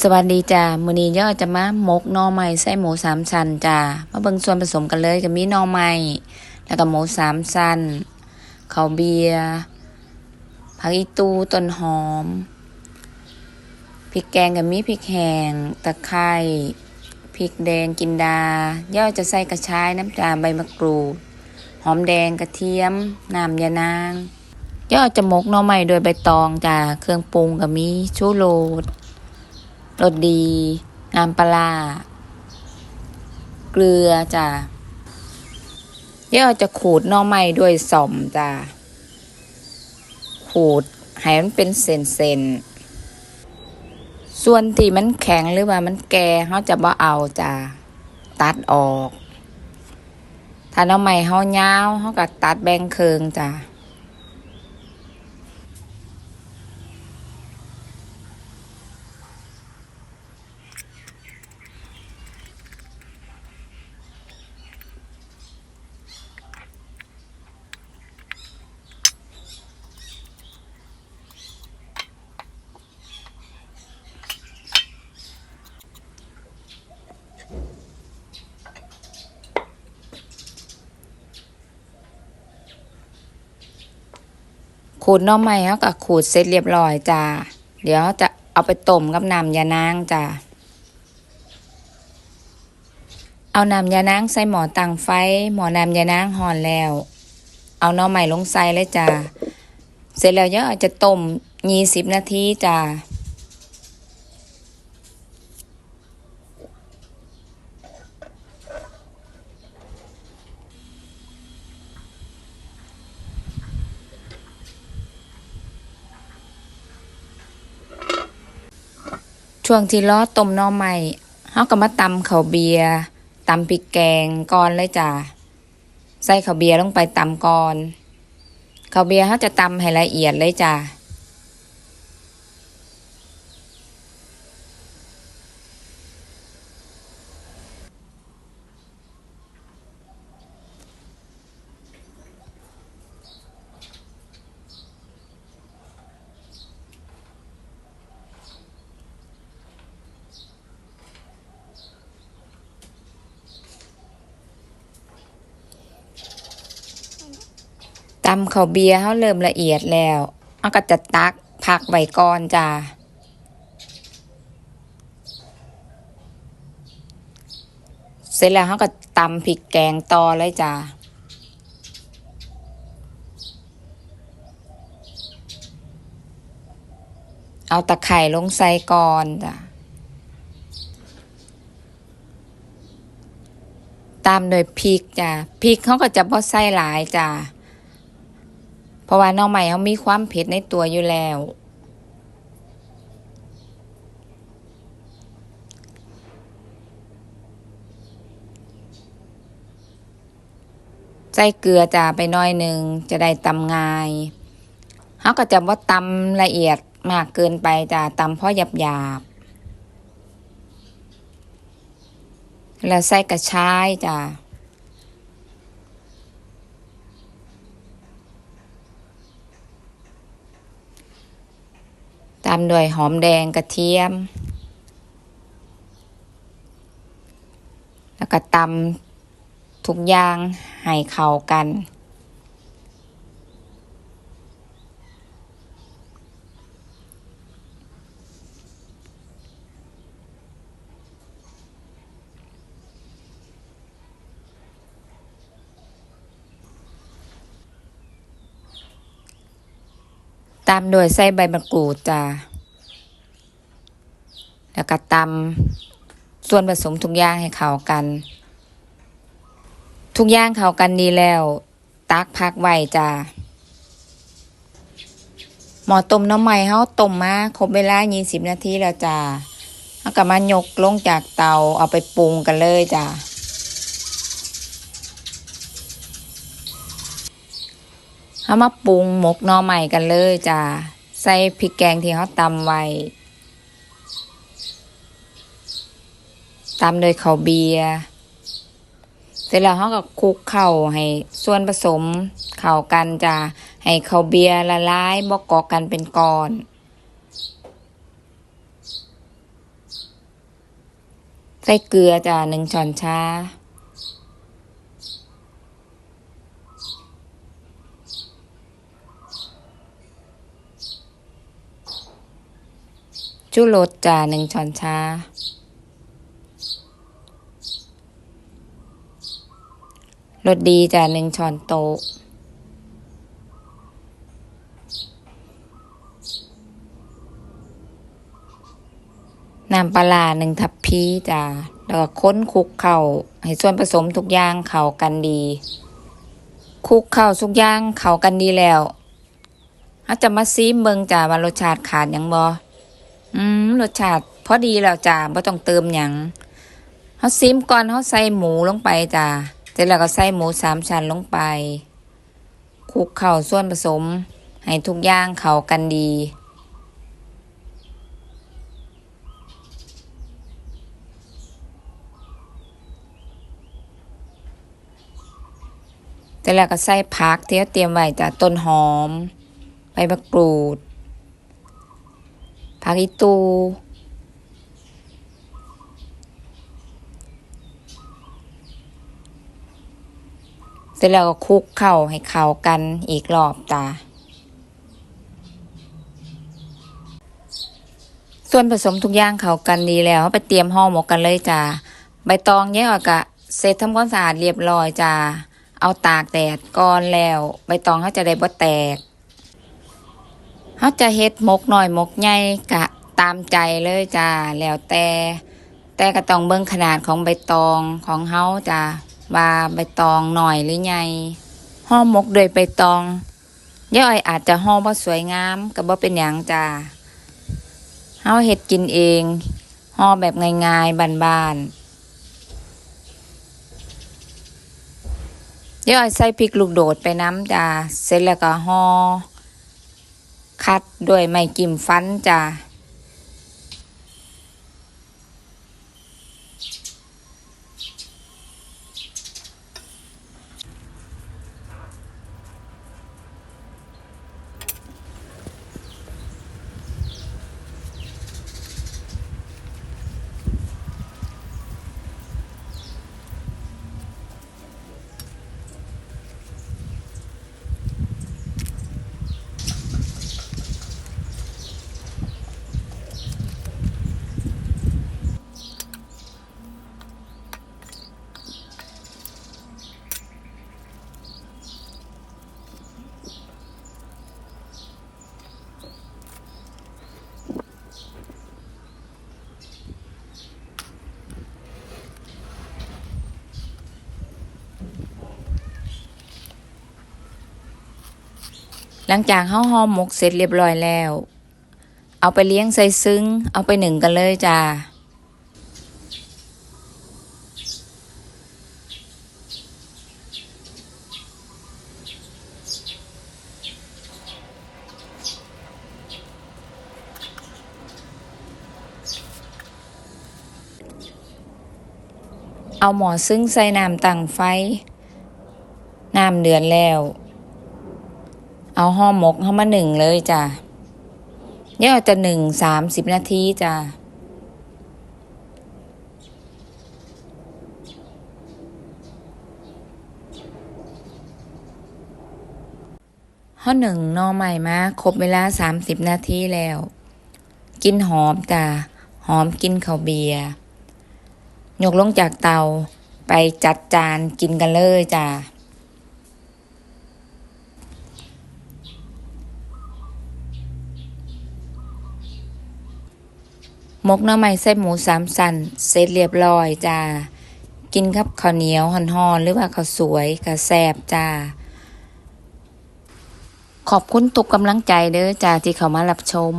สวัสดีจ้ามื้อนี้ย่อจะมาหมกหน่อไม้ใส่หมูสามชั้นจ้ามาเบิ่งส่วนผสมกันเลยก็มีหน่อไม้แล้วก็หมูสามชั้นข้าวเบียร์ผักอีตูต้นหอมพริกแกงก็มีพริกแห้งตะไคร้พริกแดงกินดา ย่อจะใส่กระชายน้ำตาลใบมะกรูด หอมแดงกระเทียมน้ำยานาง ย่อจะหมกหน่อไม้โดยใบตองจ้าเครื่องปรุงก็มีชูโรส รสดี น้ำปลา เกลือจ้ะเดี๋ยวจะขูดน่อไม้ด้วยสอมจ้ะขูดให้มันเป็นเส้นๆ ส่วนที่มันแข็งหรือว่ามันแก่เขาจะบ่เอาจ้ะตัดออก ถ้าน่อไม้เขายาวเขาก็ตัดแบ่งเคืองจ้ะ ขูดน่อไม้เขาก็ขูดเสร็จเรียบร้อยจ้าเดี๋ยวจะเอาไปต้มกับน้ำยานางจ้าเอาน้ำยานางใส่หม้อตั้งไฟ หม้อน้ำยานางห่อนแล้ว เอาน่อไม้ลงใส่เลยจ้าเสร็จแล้วเยอาจะต้มยี่สิบนาทีจ้า ช่วงที่ล้อต้มหน่อไม้เฮาก็มาตำข้าวเบียร์ตำพริกแกงก่อนเลยจ้ะใส่ข้าวเบียร์ลงไปตำก่อนข้าวเบียร์เฮาจะตำให้ละเอียดเลยจ้ะ ตำข้าวเบียร์เฮาเริ่มละเอียดแล้วเฮาก็จะตักพักไว้ก่อนจ้ะเสร็จแล้วเฮาก็ตำพริกแกงต่อเลยจ้ะเอาตะไคร่ลงใส่ก่อนจ้ะ ตามโดยพริกจ้ะพริกเขาก็จะบ่ใส่หลายจ้ะ เพราะว่าน้องใหม่เขามีความเผ็ดในตัวอยู่แล้ว ใส่เกลือจ้าไปน้อยหนึ่งจะได้ตำง่ายเขาก็จะว่าตำละเอียดมากเกินไปจ้าตำเพราะหยาบหยาบแล้วใส่กระชายจ้าามด้วยหอมแดงกระเทียม แล้วก็ตำทุกอย่างให้เข้ากัน ตามโดยใส่ใบมะกรูดจ้าแล้วก็ตำส่วนผสมทุกอย่างให้เข้ากัน ทุกอย่างเข้ากันดีแล้ว ตักพักไว้จ้าหมอต้มน้ำใหม่เฮาต้มมาครบเวลา20นาทีแล้วจ้าแล้วก็มายกลงจากเตาเอาไปปรุงกันเลยจ้า เอามาปรุงหมกนอใหม่กันเลยจ้าใส่พริกแกงที่เขาตำไว้ตำโดยข้าวเบียร์เสร็จแล้วเขาก็คลุกเข้าให้ส่วนผสมเข้ากันจ้าให้ข้าวเบียร์ละลายบ่เกาะกันเป็นก้อนใส่เกลือจ้าหนึ่งช้อนชา จุรสจ้าหนึ่งช้อนชา รสดีจ้าหนึ่งช้อนโต๊ะ น้ำปลาหนึ่งทัพพีจ้าแล้วก็ค้นคลุกเข่าให้ส่วนผสมทุกอย่างเข้ากันดีคลุกเข้าทุกอย่างเข้ากันดีแล้วอาจะมาซีมเบิงจ้าว่ารสชาติขาดยังบอ มรสชาติพอดีแล้วจ้าบ่ต้องเติมหยังเฮาซีมก่อนเฮาใส่หมูลงไปจ้าเสร็จแล้วก็ใส่หมูสามชั้นลงไปคลุกเข้าส่วนผสม ให้ทุกอย่างเข้ากันดีแต่แล้วก็ใส่ผักที่เราเตรียมไว้จากต้นหอม ใบมะกรูด ผักอีตู เสร็จแล้วก็คลุกเข้าให้เข้ากันอีกรอบจ้าส่วนผสมทุกอย่างเข้ากันดีแล้วไปเตรียมห่อหมกกันเลยจ้าใบตองเนี่ยก็เสร็จทำความสะอาดเรียบร้อยจ้าเอาตากแดดก่อนแล้ว ใบตองเขาจะได้บ่แตก เขาจะเฮ็ดหมกหน่อยหมกใหญ่กะตามใจเลยจ้าแล้วแต่แต่ก็ต้องเบิ่งขนาดของใบตองของเฮาจ้าว่าใบตองหน่อยหรือใหญ่ห่อหมกโดยใบตองย่าอ้อยอาจจะห่อบ่สวยงามก็บ่เป็นหยังจ้าเฮาเฮ็ดกินเองห่อแบบง่ายๆบานๆยวเอาใส่พริกลูกโดดไปน้ำจ้าเสร็จแล้วก็ห่อ คัดด้วยไม้กิ่มฟันจ้า หลังจากเฮาห่อหมกเสร็จเรียบร้อยแล้ว เอาไปเลี้ยงใส่ซึ้ง เอาไปหนึ่งกันเลยจ้าเอาหมอซึ้งใส่น้ำตั้งไฟ น้ำเดือดแล้ว เอาห่อหมกเข้ามาหนึ่งเลยจ้ะเดี๋ยจะหนึ่งสามสิบนาทีจ้ะห่อหนึ่งนอใหม่มาครบเวลาสามสิบนาทีแล้ว กินหอมจ้ะหอมกินข้าวเบียร์ยกลงจากเตาไปจัดจานกินกันเลยจ้ะ มกหน้ำไม้ใส่หมูสามสันเสร็จเรียบร้อยจ้า กินครับข้าวเหนียวห่อนๆหรือว่าข้าวสวยกับแซบจ้า ขอบคุณทุกกำลังใจเด้อจ้าที่เขามารับชม